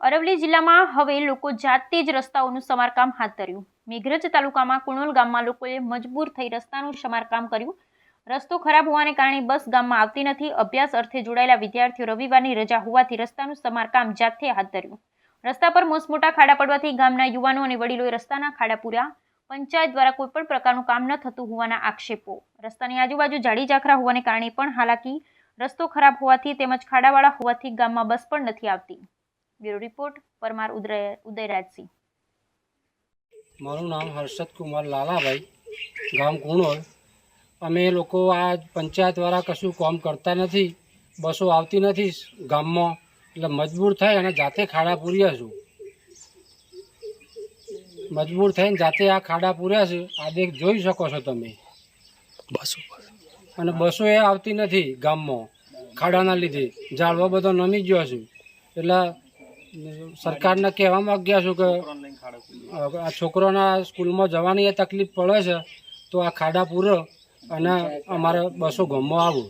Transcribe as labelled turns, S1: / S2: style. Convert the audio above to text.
S1: અરવલ્લી જિલ્લામાં હવે લોકો જાતે જ રસ્તાઓનું સમારકામ હાથ ધર્યું. મેઘરજ તાલુકામાં કુણોલ ગામમાં લોકોએ મજબૂર થઈ રસ્તાનું સમારકામ કર્યું. રસ્તો ખરાબ હોવાને કારણે બસ ગામમાં આવતી નથી. અભ્યાસ અર્થે જોડાયેલા વિદ્યાર્થીઓ રવિવારની રજા હોવાથી રસ્તાનું સમારકામ જાતે હાથ ધર્યું. રસ્તા પર મોસમોટા ખાડા પડવાથી ગામના યુવાનો અને વડીલોએ રસ્તાના ખાડા પૂર્યા પંચાયત દ્વારા કોઈપણ પ્રકારનું કામ ન થતું હોવાના આક્ષેપો. રસ્તાની આજુબાજુ જાડી ઝાખરા હોવાને કારણે પણ હાલાકી રસ્તો ખરાબ હોવાથી તેમજ ખાડાવાળા હોવાથી ગામમાં બસ પણ નથી આવતી. Bureau report, Parmar Uday, Udayrajsinh.
S2: મારું નામ હર્ષદ કુમાર લાલાભાઈ, ગામ કુણોલ. અમે લોકો આ પંચાયત દ્વારા કશું કામ કરતા નથી, બસો આવતી નથી ગામમાં, એટલે મજબૂર થઈ અને જાતે ખાડા પૂર્યા છું. મજબૂર થઈને જાતે આ ખાડા પૂર્યા છે, આ દેખ જોઈ શકો છો તમે. અને બસો એ આવતી નથી ગામમાં. ખાડાના લીધે. ઝાડવા બધો નમી ગયો છે. એટલે સરકારને કહેવા માગ્યા છું કે આ છોકરોના સ્કૂલમાં જવાની એ તકલીફ પડે છે, તો આ ખાડા પૂરો અને અમારે બસો ગામમાં આવું.